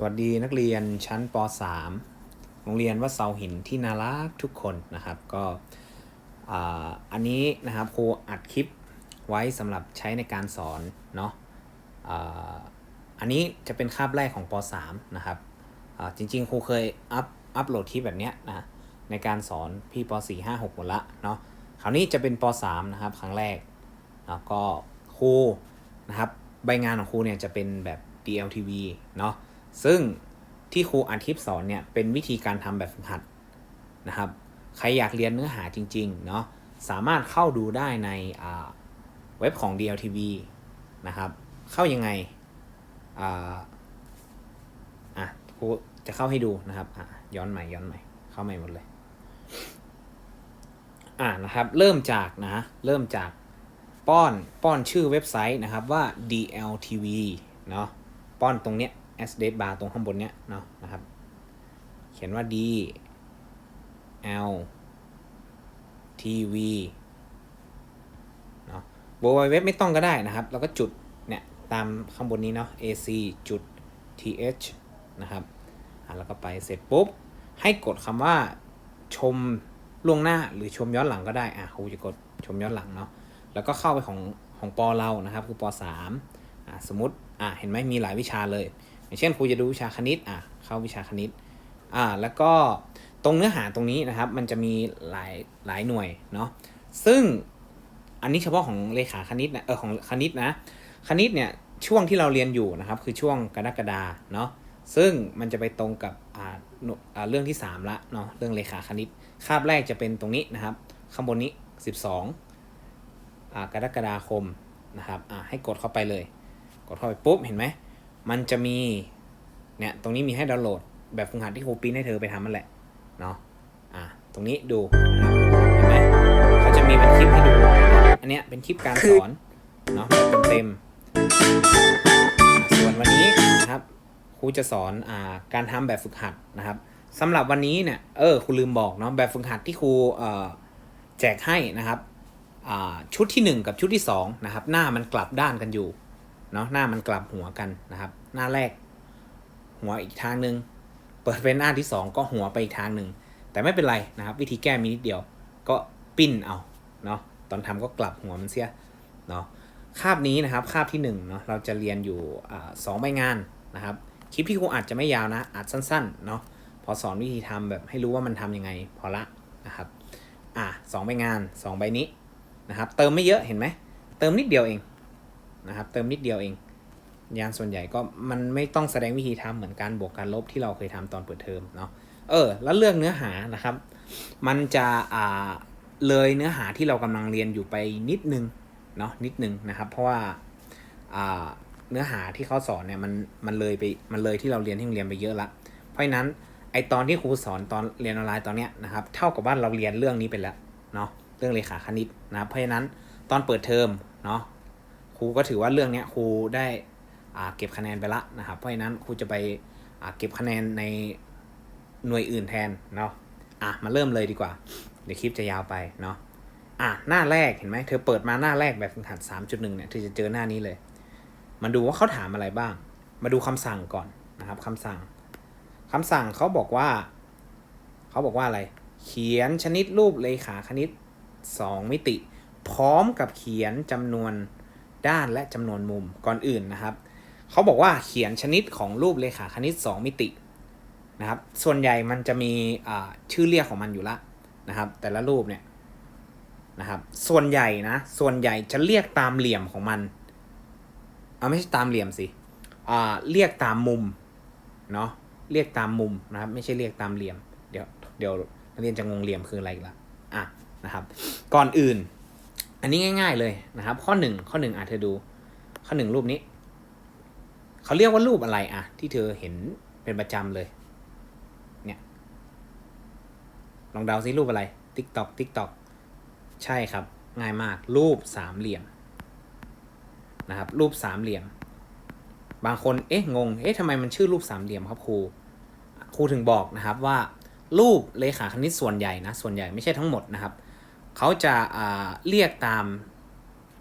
สวัสดีนักเรียนชั้นป .3 โรงเรียนวัดเสาหินที่น่ารักทุกคนนะครับ ก็อันนี้นะครับครูอัดคลิปไว้สำหรับใช้ในการสอนเนาะอันนี้จะเป็นคาบแรกของป .3 นะครับจริงๆครูเคยอัพอัพโหลดคลิปแบบเนี้ยนะในการสอนพี่ป .4 5 6หมดละเนาะคราวนี้จะเป็นป .3 นะครับครั้งแรกแล้วก็ครูนะครับใบงานของครูเนี่ยจะเป็นแบบ DLTV เนาะ ซึ่งที่ครูอัดคลิปสอนเนี่ยเป็นวิธีการทำแบบฝึกหัดนะครับ ใครอยากเรียนเนื้อหาจริงๆเนาะสามารถเข้าดูได้ในเว็บของ DLTV นะครับ เข้ายังไงอ่าอะครูจะเข้าให้ดูนะครับอะย้อนใหม่ย้อนใหม่ เข้าใหม่หมดเลยอ่านะครับ เริ่มจากนะ เริ่มจากป้อนป้อนชื่อเว็บไซต์นะครับว่า DLTV เนาะป้อนตรงเนี้ย s d bar ตรงข้างบนเนี้ยเนาะนะครับ เขียนว่า D L TV เนาะ www ไม่ต้องก็ได้นะครับ แล้วก็จุดเนี่ยตามข้างบนนี้เนาะ ac จุด th นะครับอะแล้วก็ไปเสร็จปุ๊บ ให้กดคำว่าชมล่วงหน้าหรือชมย้อนหลังก็ได้ อะครูจะกดชมย้อนหลังเนาะ แล้วก็เข้าไปของของปอเรานะครับ คือปอสามอ่าสมมติ อ่าเห็นไหมมีหลายวิชาเลย อย่างเช่นครูจะดูวิชาคณิตอะเข้าวิชาคณิตอ่าแล้วก็ตรงเนื้อหาตรงนี้นะครับมันจะมีหลายหลายหน่วยเนาะซึ่งอันนี้เฉพาะของเลขาคณิตนะเออของคณิตนะคณิตเนี่ยช่วงที่เราเรียนอยู่นะครับคือช่วงกรกฎาเนาะซึ่งมันจะไปตรงกับอ่าหน่วยอ่าเรื่องที่ 3 ละเนาะเรื่องเลขาคณิตคาบแรกจะเป็นตรงนี้นะครับ ข้างบนนี้ 12อ่ากรกฎาคมนะครับอ่าให้กดเข้าไปเลย กดเข้าไปปุ๊บเห็นไหม มันจะมีเนี่ยตรงนี้มีให้ดาวน์โหลด แบบฝึกหัดที่ครูปริ้นให้เธอไปทำมันแหละเนาะอ่าตรงนี้ดูนะครับเห็นไหมเขาจะมีเป็นคลิปให้ดู อันเนี้ยเป็นคลิปการสอนเนาะแบบเต็มๆส่วนวันนี้นะครับครูจะสอนอ่าการทำแบบฝึกหัดนะครับสำหรับวันนี้เนี่ยเออครูลืมบอกเนาะแบบฝึกหัดที่ครูเอ่อแจกให้นะครับอ่าชุดที่ 1 กับชุดที่2นะครับหน้ามันกลับด้านกันอยู่เนาะหน้ามันกลับหัวกันนะครับ หน้าแรก หัวอีกทางหนึ่งเปิดเป็นหน้าที่ 2 ก็หัวไปอีกทางหนึ่งแต่ไม่เป็นไรนะครับ วิธีแก้มีนิดเดียว ก็ปิ้นเอาเนาะตอนทำก็กลับหัวมันเสียเนาะคาบนี้นะครับคาบที่1เนาะเราจะเรียนอยู่สองใบงานนะครับคลิปที่ครูอาจจะไม่ยาวนะอาจสั้นๆเนาะพอสอนวิธีทำแบบให้รู้ว่ามันทำยังไงพอละนะครับอะสองใบงานสองใบนี้นะครับเติมไม่เยอะเห็นไหมเติมนิดเดียวเองนะครับเติมนิดเดียวเอง ยานส่วนใหญ่ก็มันไม่ต้องแสดงวิธีทำเหมือนการบวกการลบที่เราเคยทำตอนเปิดเทอมเนาะเออ แล้วเรื่องเนื้อหานะครับ มันจะอ่าเลยเนื้อหาที่เรากำลังเรียนอยู่ไปนิดนึงเนาะนิดนึงนะครับ เพราะว่าอ่าเนื้อหาที่เขาสอนเนี่ยมันมันเลยไปมันเลยที่เราเรียนที่โรงเรียนไปเยอะละเพราะฉะนั้นไอตอนที่ครูสอนตอนเรียนออนไลน์ตอนเนี้ยนะครับเท่ากับว่าเราเรียนเรื่องนี้ไปแล้วเนาะเรื่องเลขาคณิตนะเพราะฉะนั้นตอนเปิดเทอมเนาะครูก็ถือว่าเรื่องเนี้ยครูได้ เก็บคะแนนไปละนะครับ เพราะฉะนั้นครูจะไปอ่าเก็บคะแนนในหน่วยอื่นแทนเนาะอะมาเริ่มเลยดีกว่า เดี๋ยวคลิปจะยาวไปเนาะอะหน้าแรกเห็นไหมเธอเปิดมาหน้าแรกแบบฝึกหัด 3.1 เนี่ยเธอจะเจอหน้านี้เลย มาดูว่าเขาถามอะไรบ้าง มาดูคำสั่งก่อนนะครับคำสั่งคำสั่งเขาบอกว่าเขาบอกว่าอะไร เขียนชนิดรูปเลขาคณิต 2 มิติ พร้อมกับเขียนจำนวนด้านและจำนวนมุมก่อนอื่นนะครับ เขาบอกว่าเขียนชนิดของรูปเลขาคณิต 2 มิตินะครับ ส่วนใหญ่มันจะมีชื่อเรียกของมันอยู่ละนะครับ แต่ละรูปเนี่ยนะครับ ส่วนใหญ่นะ ส่วนใหญ่จะเรียกตามเหลี่ยมของมันเอาไม่ใช่ตามเหลี่ยมสิอ่าเรียกตามมุมเนาะเรียกตามมุมนะครับ ไม่ใช่เรียกตามเหลี่ยม เดี๋ยวเดี๋ยวนักเรียนจะงงเหลี่ยมคืออะไรอีกละอะนะครับ ก่อนอื่น อันนี้ง่าย ๆเลยนะครับ ข้อหนึ่งข้อหนึ่งอะเธอดู ข้อหนึ่งรูปนี้ เขาเรียกว่ารูปอะไรอะที่เธอเห็นเป็นประจำเลย เนี่ย ลองเดาซิรูปอะไร ติ๊กตอกติ๊กตอกใช่ครับ ง่ายมาก รูปสามเหลี่ยม นะครับ รูปสามเหลี่ยม บางคน เอ๊ะ งง เอ๊ะทำไมมันชื่อรูปสามเหลี่ยมครับครู ครูถึงบอกนะครับว่า รูปเลขาคณิตส่วนใหญ่นะ ส่วนใหญ่ไม่ใช่ทั้งหมดนะครับ เขาจะเรียกตาม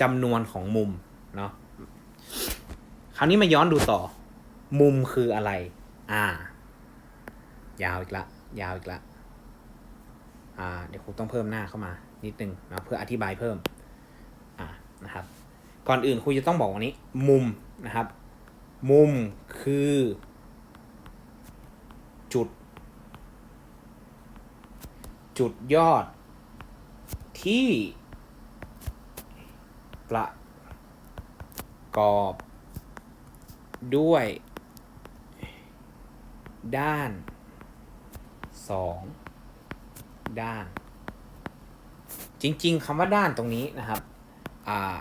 จำนวนของมุม เนาะาวนี้มาย้อนดูต่อ มุมคืออะไร อ่า ยาวอีกละ ยาวอีกละ อ่า เดี๋ยวครูต้องเพิ่มหน้าเข้ามา นิดนึงนะเพื่ออธิบายเพิ่ม อ่า นะครับ ก่อนอื่นครูจะต้องบอกวันนี้ มุมนะครับ มุมคือ จุด จุดยอด ที่ประกอบ ด้วย ด้านสองด้าน จริง ๆคำว่าด้านตรงนี้นะครับอ่า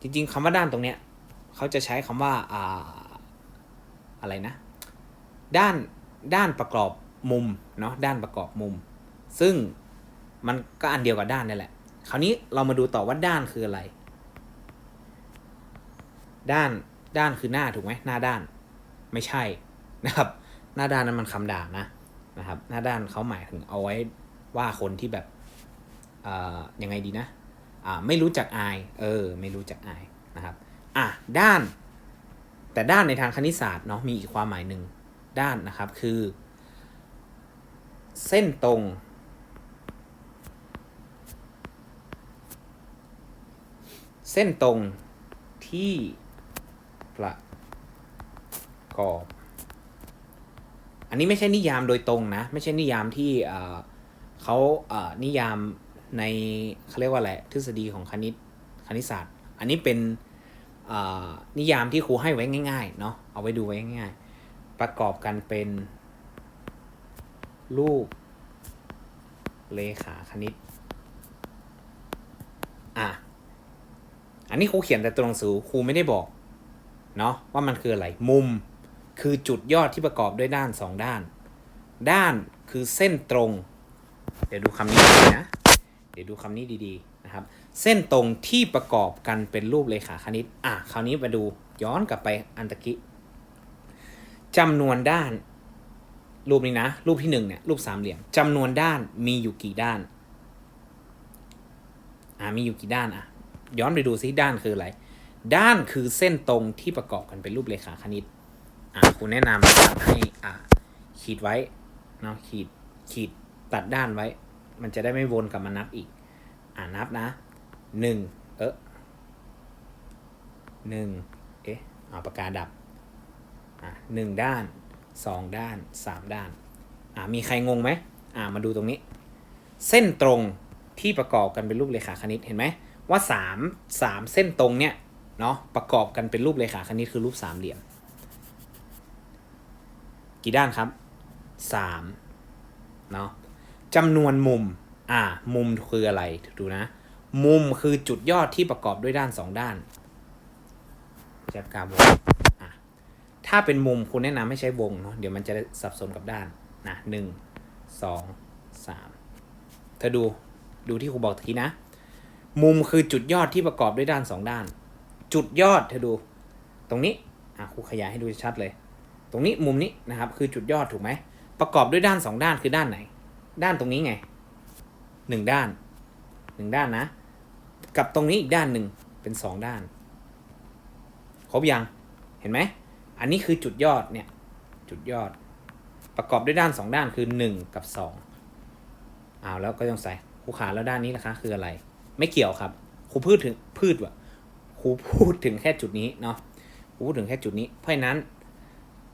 จริง ๆคำว่าด้านตรงเนี้ยเขาจะใช้คำว่าอ่าอะไรนะ ด้านด้านประกอบมุมเนาะด้านประกอบมุม ซึ่งมันก็อันเดียวกับด้านนี่แหละ คราวนี้เรามาดูต่อว่าด้านคืออะไร ด้าน ด้านคือหน้าถูกไหมหน้าด้าน ไม่ใช่นะครับ หน้าด้านนั้นมันคำด่านะนะครับ หน้าด้านเขาหมายถึงเอาไว้ว่าคนที่แบบเอ่อยังไงดีนะอ่าไม่รู้จักอาย เออ ไม่รู้จักอายนะครับอะด้าน แต่ด้านในทางคณิตศาสตร์เนาะมีอีกความหมายหนึ่งด้านนะครับคือ เส้นตรง เส้นตรงที่ ประกอบ อันนี้ไม่ใช่นิยามโดยตรงนะ ไม่ใช่นิยามที่เขาเอ่อนิยามในเขาเรียกว่าอะไรทฤษฎีของคณิตคณิตศาสตร์ อันนี้เป็นอนิยามที่ครูให้ไว้ง่ายๆเนาะเอาไว้ดูไว้ง่ายๆ ประกอบกันเป็นรูปเลขาคณิต อะ อันนี้ครูเขียนแต่ตัวหนังสือครูไม่ได้บอก เนาะว่ามันคืออะไร มุมคือจุดยอดที่ประกอบด้วยด้านสองด้าน ด้านคือเส้นตรง เดี๋ยวดูคำนี้ดีนะ เดี๋ยวดูคำนี้ดีๆนะครับ เส้นตรงที่ประกอบกันเป็นรูปเลขาคณิต อะคราวนี้มาดูย้อนกลับไปอันตะกี้จำนวนด้าน รูปนี้นะ รูปที่หนึ่งเนี่ยรูปสามเหลี่ยมจำนวนด้านมีอยู่กี่ด้าน อ่ามีอยู่กี่ด้านอะย้อนไปดูซิด้านคืออะไร ด้านคือเส้นตรงที่ประกอบกันเป็นรูปเลขาคณิต อ่าครูแนะนำให้อ่าขีดไว้เนาะขีดขีดตัดด้านไว้ มันจะได้ไม่วนกลับมานับอีก อ่านับนะหนึ่งเออหนึ่งเอ๊ะเอาปากกาดับอ่าหนึ่งด้านสองด้านสามด้าน อ่ามีใครงงไหมอ่ามาดูตรงนี้ เส้นตรงที่ประกอบกันเป็นรูปเลขาคณิตเห็นไหมว่าสามสามเส้นตรงเนี่ย เนาะประกอบกันเป็นรูปเลขาคณิตคือรูปสามเหลี่ยม กี่ด้านครับสามเนาะจำนวนมุม อ่า มุมคืออะไร ดูนะ มุมคือจุดยอดที่ประกอบด้วยด้านสองด้านจับกาวงอะถ้าเป็นมุมคุณแนะนำไม่ใช้วงเนาะเดี๋ยวมันจะสับสนกับด้านนะหนึ่งสองสามเธอดูดูที่ครูบอกตะกี้นะ มุมคือจุดยอดที่ประกอบด้วยด้านสองด้าน จุดยอดเธอดู ตรงนี้อะครูขยายให้ดูชัดเลย ตรงนี้มุมนี้นะครับคือจุดยอดถูกไหม ประกอบด้วยด้านสองด้านคือด้านไหน ด้านตรงนี้ไงหนึ่งด้านหนึ่งด้านนะ กับตรงนี้อีกด้านหนึ่งเป็นสองด้าน ครบยัง เห็นไหม อันนี้คือจุดยอดเนี่ยจุดยอด ประกอบด้วยด้านสองด้านคือหนึ่งกับสองเอาแล้วก็ต้องใส่ครูขาแล้วด้านนี้นะคะคืออะไร ไม่เกี่ยวครับครูพูดถึงพืชวะ ครูพูดถึงแค่จุดนี้เนาะครูพูดถึงแค่จุดนี้ เพราะฉะนั้น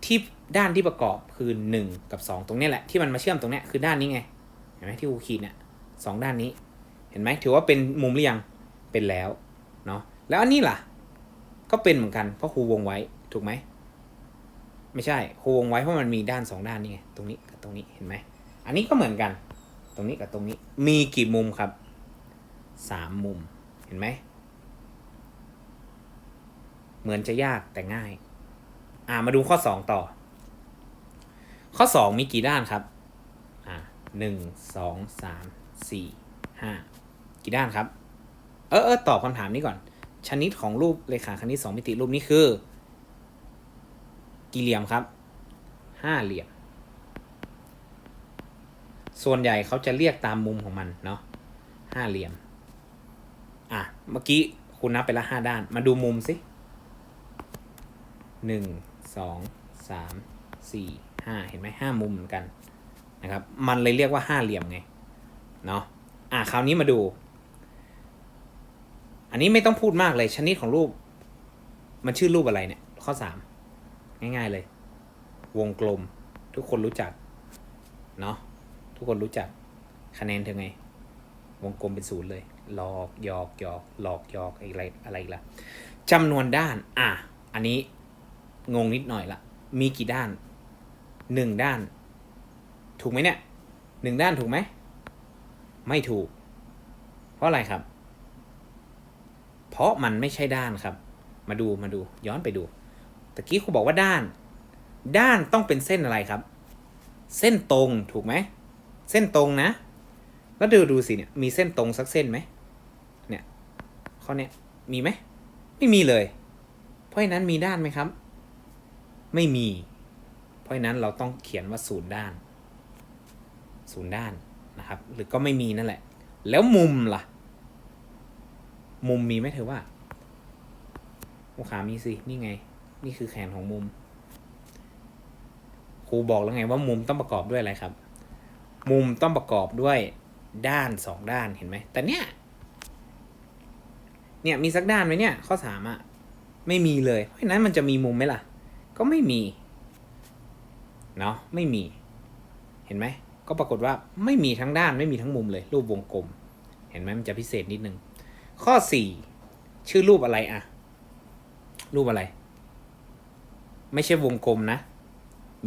ที่ด้านที่ประกอบคือ 1 กับ 2 ตรงนี้แหละที่มันมาเชื่อมตรงเนี้ยคือด้านนี้ไงเห็นไหมที่ครูขีดเนี่ยสองด้านนี้ เห็นไหมถือว่าเป็นมุมหรือยังเป็นแล้วเนาะแล้วอันนี้ล่ะ ก็เป็นเหมือนกันเพราะครูวงไว้ถูกไหมไม่ใช่ครูวงไว้เพราะมันมีด้านสองด้านนี่ไงตรงนี้กับตรงนี้เห็นไหมอันนี้ก็เหมือนกัน ตรงนี้กับตรงนี้มีกี่มุมครับสามมุมเห็นไหม เหมือนจะยากแต่ง่าย อ่ามาดูข้อสองต่อ ข้อสองมีกี่ด้านครับ อ่าหนึ่งสองสามสี่ห้ากี่ด้านครับ เออเออตอบคำถามนี้ก่อน ชนิดของรูปเลขาคณิตสองมิติรูปนี้คือ กี่เหลี่ยมครับห้าเหลี่ยม ส่วนใหญ่เขาจะเรียกตามมุมของมันเนาะห้าเหลี่ยม อะ เมื่อกี้คุณนับไปละห้าด้าน มาดูมุมสิ หนึ่งสองสามสี่ห้าเห็นไหมห้ามุมเหมือนกันนะครับ มันเลยเรียกว่าห้าเหลี่ยมไง เนาะอะคราวนี้มาดู อันนี้ไม่ต้องพูดมากเลยชนิดของรูป มันชื่อรูปอะไรเนี่ย ข้อสามง่ายๆเลย วงกลม ทุกคนรู้จัก เนาะทุกคนรู้จักคะแนนเธอไง วงกลมเป็นศูนย์เลย หลอกหยอกหยอกหลอกหยอกอะไรอะไรละจำนวนด้าน อะ อันนี้ งงนิดหน่อยละ มีกี่ด้านหนึ่งด้าน ถูกไหมเนี่ยหนึ่งด้านถูกไหม ไม่ถูก เพราะอะไรครับ เพราะมันไม่ใช่ด้านครับ มาดูมาดูย้อนไปดูตะกี้ครูบอกว่าด้าน ด้านต้องเป็นเส้นอะไรครับ เส้นตรงถูกไหม เส้นตรงนะ แล้วดูดูสิเนี่ยมีเส้นตรงสักเส้นไหมเนี่ยข้อเนี้ยมีไหมไม่มีเลย เพราะฉะนั้นมีด้านไหมครับ ไม่มี เพราะนั้นเราต้องเขียนว่าศูนย์ด้านศูนย์ด้านนะครับ หรือก็ไม่มีนั่นแหละ แล้วมุมล่ะ มุมมีไหมเธอว่าโอขามีสิ นี่ไง นี่คือแขนของมุม ครูบอกแล้วไงว่ามุมต้องประกอบด้วยอะไรครับ มุมต้องประกอบด้วยด้านสองด้านเห็นไหม แต่เนี้ยเนี่ยมีสักด้านไหมเนี่ย ข้อสามอะไม่มีเลย เพราะฉะนั้นมันจะมีมุมไหมล่ะ ก็ไม่มีเนาะไม่มี เห็นไหม ก็ปรากฏว่าไม่มีทั้งด้านไม่มีทั้งมุมเลย รูปวงกลม เห็นไหมมันจะพิเศษนิดนึง ข้อสี่ชื่อรูปอะไรอะรูปอะไร ไม่ใช่วงกลมนะ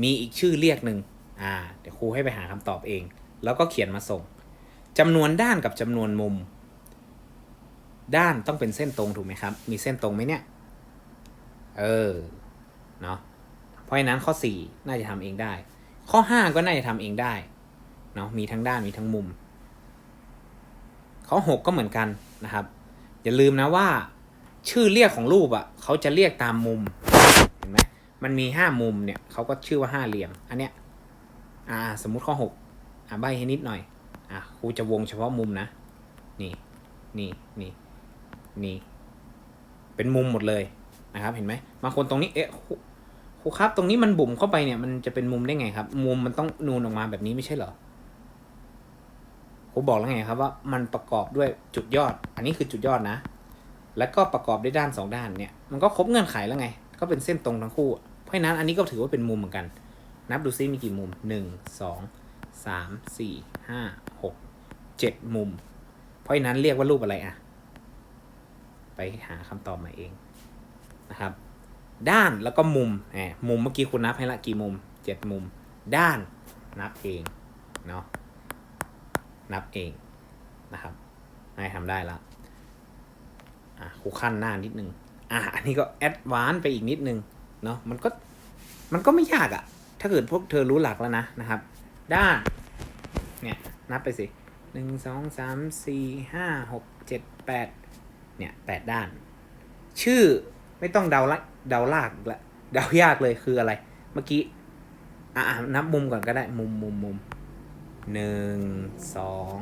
มีอีกชื่อเรียกหนึ่งอ่า เดี๋ยวครูให้ไปหาคำตอบเอง แล้วก็เขียนมาส่งจำนวนด้านกับจำนวนมุม ด้านต้องเป็นเส้นตรงถูกไหมครับ มีเส้นตรงไหมเนี่ย เออ เนาะเพราะฉะนั้นข้อ 4 น่าจะทำเองได้ ข้อ 5 ก็น่าจะทำเองได้เนาะมีทั้งด้านมีทั้งมุม ข้อ 6 ก็เหมือนกันนะครับ อย่าลืมนะว่า ชื่อเรียกของรูปอะ่ะเขาจะเรียกตามมุมเห็นไหมมันมีห้ามุมเนี่ยเขาก็ชื่อว่าห้าเหลี่ยม อันเนี้ยอ่าสมมุติข้อ 6อ่าใบให้นิดหน่อยอะครูจะวงเฉพาะมุมนะ นี่นี่นี่นี่เป็นมุมหมดเลย นะครับ เห็นไหมบางคนตรงนี้เอ๊ะครูครับ ตรงนี้มันบุ่มเข้าไปเนี่ยมันจะเป็นมุมได้ไงครับ มุมมันต้องนูนออกมาแบบนี้ไม่ใช่เหรอครูบอกแล้วไงครับว่ามันประกอบด้วยจุดยอด อันนี้คือจุดยอดนะ แล้วก็ประกอบด้วยด้านสองด้านเนี่ย มันก็ครบเงื่อนไขแล้วไง ก็เป็นเส้นตรงทั้งคู่ เพราะฉะนั้นอันนี้ก็ถือว่าเป็นมุมเหมือนกัน นับดูซิมีกี่มุมหนึ่งสองสามสี่ห้าหกเจ็ดมุม เพราะฉะนั้นเรียกว่ารูปอะไรอะไปหาคำตอบมาเอง นะครับ ด้านแล้วก็มุมแหมมุมเมื่อกี้คุณนับให้ละกี่มุมเจ็ดมุม ด้านนับเองเนาะนับเองนะครับนายทำได้ละอะครูขั้นหน้านิดนึงอะอันนี้ก็แอดวานไปอีกนิดนึงเนาะมันก็มันก็ไม่ยากอะถ้าเกิดพวกเธอรู้หลักแล้วนะนะครับ ด้านเนี่ยนับไปสิหนึ่งสองสามสี่ห้าหกเจ็ดแปดเนี่ยแปดด้าน ชื่อ ไม่ต้องเดาละเดาลากละเดายากเลยคืออะไร เมื่อกี้ อะอะนับมุมก่อนก็ได้ มุมมุมมุมหนึ่งสอง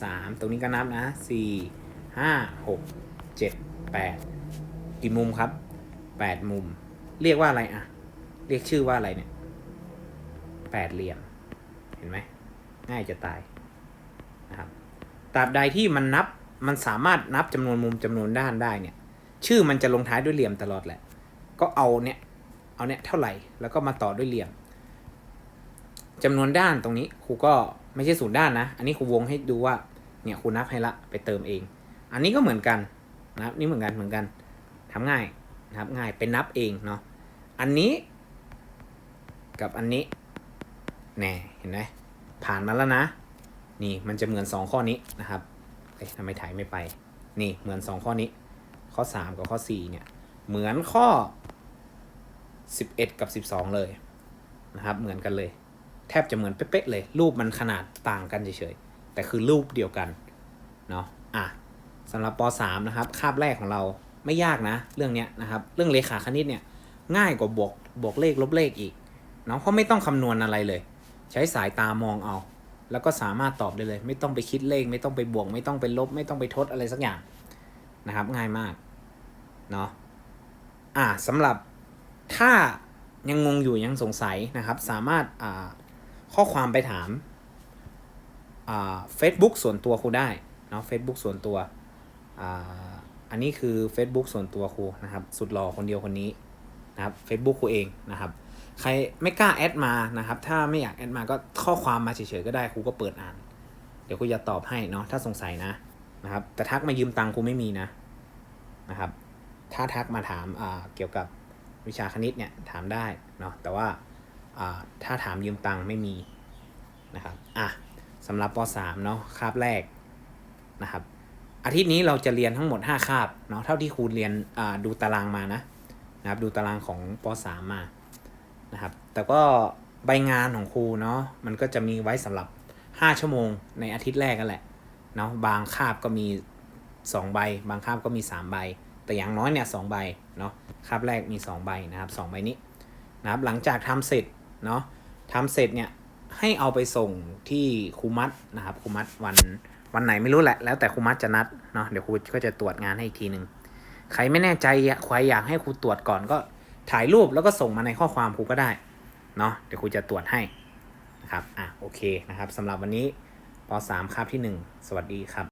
สามตรงนี้ก็นับนะสี่ห้าหกเจ็ดแปดกี่มุมครับแปดมุม เรียกว่าอะไรอะ เรียกชื่อว่าอะไรเนี่ยแปดเหลี่ยม เห็นไหมง่ายจะตายนะครับตราบใดที่มันนับมันสามารถนับจำนวนมุมจำนวนด้านได้เนี่ย ชื่อมันจะลงท้ายด้วยเหลี่ยมตลอดแหละ ก็เอาเนี่ย เอาเนี่ยเท่าไหร่ แล้วก็มาต่อด้วยเหลี่ยมจำนวนด้านตรงนี้ครูก็ไม่ใช่ศูนย์ด้านนะ อันนี้ครูวงให้ดูว่า เนี่ยครูนับให้ละไปเติมเอง อันนี้ก็เหมือนกันนะครับ นี่เหมือนกันเหมือนกันทำง่ายนะครับง่ายเป็นนับเองเนาะ อันนี้ กับอันนี้แน่เห็นไหมผ่านมาแล้วนะ นี่มันจะเหมือนสองข้อนี้นะครับเอ๊ะทำไมถ่ายไม่ไป นี่เหมือนสองข้อนี้ ข้อสามกับข้อสี่เนี่ย เหมือนข้อสิบเอ็ดกับสิบสองเลยนะครับ เหมือนกันเลย แทบจะเหมือนเป๊ะๆเลย รูปมันขนาดต่างกันเฉยๆ แต่คือรูปเดียวกัน เนาะอะสำหรับป .3 นะครับ คาบแรกของเราไม่ยากนะ เรื่องเนี้ยนะครับ เรื่องเลขาคณิตเนี่ย ง่ายกว่าบวกบวกเลขลบเลขอีกเนาะเพราะไม่ต้องคำนวณอะไรเลย ใช้สายตามองเอา แล้วก็สามารถตอบได้เลย ไม่ต้องไปคิดเลข ไม่ต้องไปบวก ไม่ต้องไปลบ ไม่ต้องไปทดอะไรสักอย่าง นะครับง่ายมากเนาะอ่าสำหรับถ้ายังงงอยู่ยังสงสัยนะครับ สามารถอ่าข้อความไปถามอ่า Facebook ส่วนตัวครูได้เนาะ Facebook ส่วนตัวอ่าอันนี้คือ Facebook ส่วนตัวครูนะครับ สุดหล่อคนเดียวคนนี้นะครับ Facebook ครูเองนะครับ ใครไม่กล้าแอดมานะครับ ถ้าไม่อยากแอดมาก็ข้อความมาเฉยๆก็ได้ครูก็เปิดอ่าน เดี๋ยวครูจะตอบให้เนาะถ้าสงสัยนะ นะครับแต่ทักมายืมตังค์ครูไม่มีนะนะครับ ถ้าทักมาถามเกี่ยวกับวิชาคณิตเนี่ยถามได้เนาะแต่ว่าถ้าถามยืมตังค์ไม่มีนะครับอะสำหรับป .3 เนาะคาบแรกนะครับ อาทิตย์นี้เราจะเรียนทั้งหมด 5 คาบเนาะเท่าที่ครูเรียนดูตารางมานะนะครับ ดูตารางของป .3 มานะครับ แต่ก็ใบงานของครูเนาะมันก็จะมีไว้สำหรับ 5 ชั่วโมงในอาทิตย์แรกกันแหละ เนาะบางคาบก็มี 2 ใบ บางคาบก็มี 3 ใบ แต่อย่างน้อยเนี่ยสใบเนาะคาบแรกมี 2 ใบนะครับ2ใบนี้นะครับหลังจากทำเสร็จเนาะทำเสร็จเนี่ยให้เอาไปส่งที่ครูมัดนะครับครูมัดวันวันไหนไม่รู้แหละ แล้วแต่ครูมัดจะนัดเนาะเดี๋ยวครูก็จะตรวจงานให้อีกทีหนึ่งใครไม่แน่ใจใครอยากให้ครูตรวจก่อนก็ถ่ายรูปแล้วก็ส่งมาในข้อความครูก็ได้เนาะเดี๋ยวครูจะตรวจให้นะครับอะโอเคนะครับสำหรับวันนี้ ป .3 คาบที่ 1 สวัสดีครับ